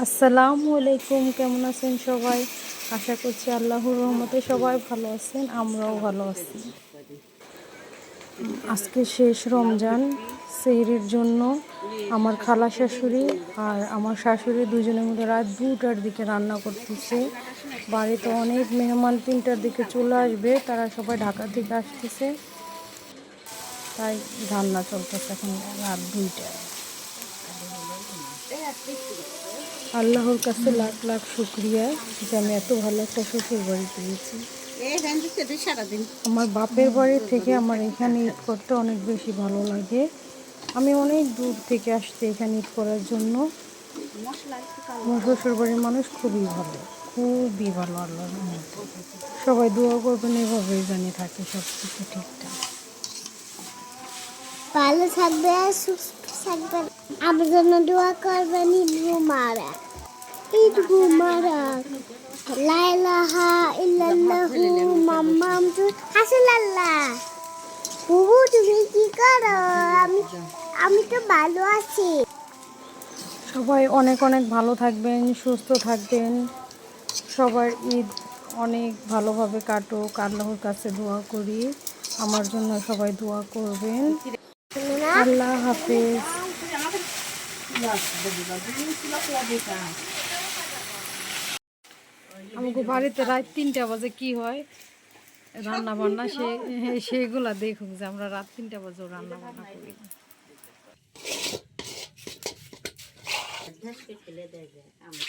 আসসালামু আলাইকুম, কেমন আছেন সবাই? আশা করছি আল্লাহর রহমতে সবাই ভালো আছেন, আমরাও ভালো আছি। আজকে শেষ রমজান, সেহরির জন্য আমার খালা শাশুড়ি আর আমার শাশুড়ি দুজনের মধ্যে রাত দুটার দিকে রান্না করতেছে। বাড়িতে অনেক মেহমান তিনটার দিকে চলে আসবে, তারা সবাই ঢাকা থেকে আসতেছে। তাই রান্না চলতেছে এখন রাত দুইটায়। আল্লাহর কাছে লাখ লাখ শুক্রিয়া যে আমি এত ভালো একটা শ্বশুর বাড়ি পেয়েছি। আমার বাপের বাড়ি থেকে আমার এখানে ঈদ করতে অনেক বেশি ভালো লাগে। আমি অনেক দূর থেকে আসছি এখানে ঈদ করার জন্য। মশলা আমার শ্বশুর বাড়ির মানুষ খুবই ভালো খুবই ভালো আল্লাহ সবাই দোয়া করবেন এভাবেই জানি থাকে সব কিছু ঠিকঠাক। ভালো থাকবে সুস্থ থাকবেন। আমার জন্য দোয়া করবেন ঈদ মুবারক ঈদ মুবারক লা ইলাহা ইল্লাল্লাহু মাম্মাম হাসাল্লাহ বুবু, তুমি কি করো? আমি আমি তো ভালো আছি। সবাই অনেক অনেক ভালো থাকবেন, সুস্থ থাকবেন। সবার ঈদ অনেক ভালোভাবে কাটুক। আল্লাহর কাছে দোয়া করি। আমার জন্য সবাই দোয়া করবেন। আল্লাহ হাফেজ। আমাকে বাড়িতে রাত তিনটা বাজে কি হয়? রান্না বান্না সে সেগুলা দেখুক যে আমরা রাত তিনটা বাজে রান্না বান্না করি। ঢেলে দেয় আমার